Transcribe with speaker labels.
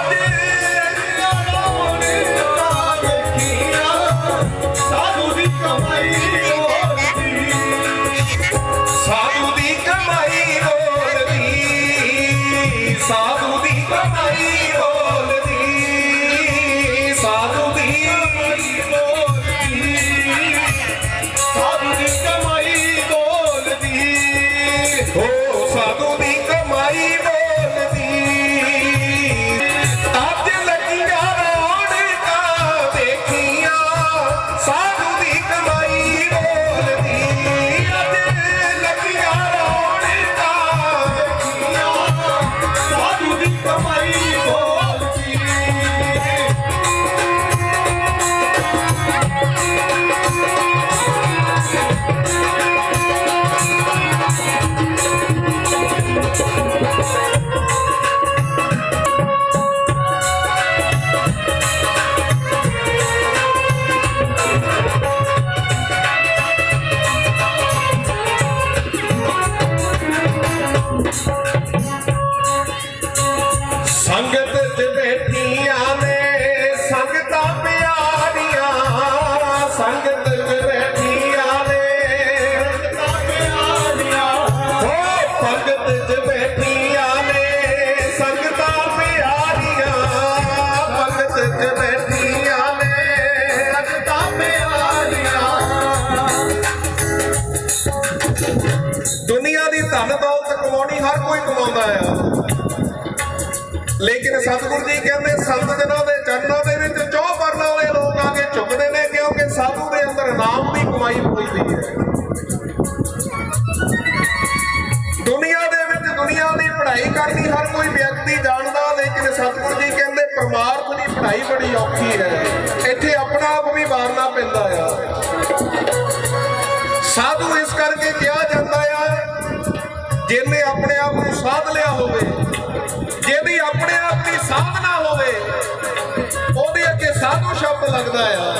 Speaker 1: I did. ਸੰਗਤ ਚ ਬੈਠੀਆਂ ਨੇ, ਸੰਗਤਾਂ ਪਿਆਰੀਆਂ। ਸੰਗਤ ਚ ਬੈਠੀਆਂ ਨੇ, ਸੰਗਤਾਂ ਪਿਆਰੀਆਂ। ਹੋ ਸੰਗਤ ਚ ਬੈਠੀਆਂ ਨੇ, ਸੰਗਤਾਂ ਪਿਆਰੀਆਂ। ਸੰਗਤ ਚ ਦੌਲਤ ਕਮਾਉਣੀ, ਹਰ ਕੋਈ ਕਮਾਉਂਦਾ ਆ। ਲੇਕਿਨ ਸਤਿਗੁਰੂ ਜੀ ਕਹਿੰਦੇ, ਸੰਤ ਜਨਾਂ ਦੇ ਚਰਨਾਂ ਦੇ ਵਿੱਚ ਚੌ ਪਰਨ ਵਾਲੇ ਲੋਕ ਆ ਕੇ ਝੁਕਦੇ ਨੇ, ਕਿਉਂਕਿ ਸਾਧੂ ਦੇ ਅੰਦਰ ਨਾਮ ਦੀ ਕਮਾਈ ਹੋਈ ਹੈ। ਦੁਨੀਆ ਦੇ ਵਿੱਚ ਦੁਨੀਆ ਦੀ ਪੜ੍ਹਾਈ ਕਰਨੀ, ਹਰ ਕੋਈ ਵਿਅਕਤੀ ਜਾਣਦਾ, ਲੇਕਿਨ ਸਤਿਗੁਰੂ ਜੀ ਕਹਿੰਦੇ, ਪਰਮਾਰਥ ਦੀ ਪੜ੍ਹਾਈ ਬੜੀ ਔਖੀ ਹੈ। ਜਿਹਨੇ ਆਪਣੇ ਆਪ ਨੂੰ ਸਾਧ ਲਿਆ ਹੋਵੇ ਜਿਹਦੀ ਆਪਣੇ ਆਪ ਦੀ ਸਾਧਨਾ ਹੋਵੇ, ਉਹਦੇ ਅੱਗੇ ਸਾਧੂ ਸ਼ਬਦ ਲੱਗਦਾ ਆ।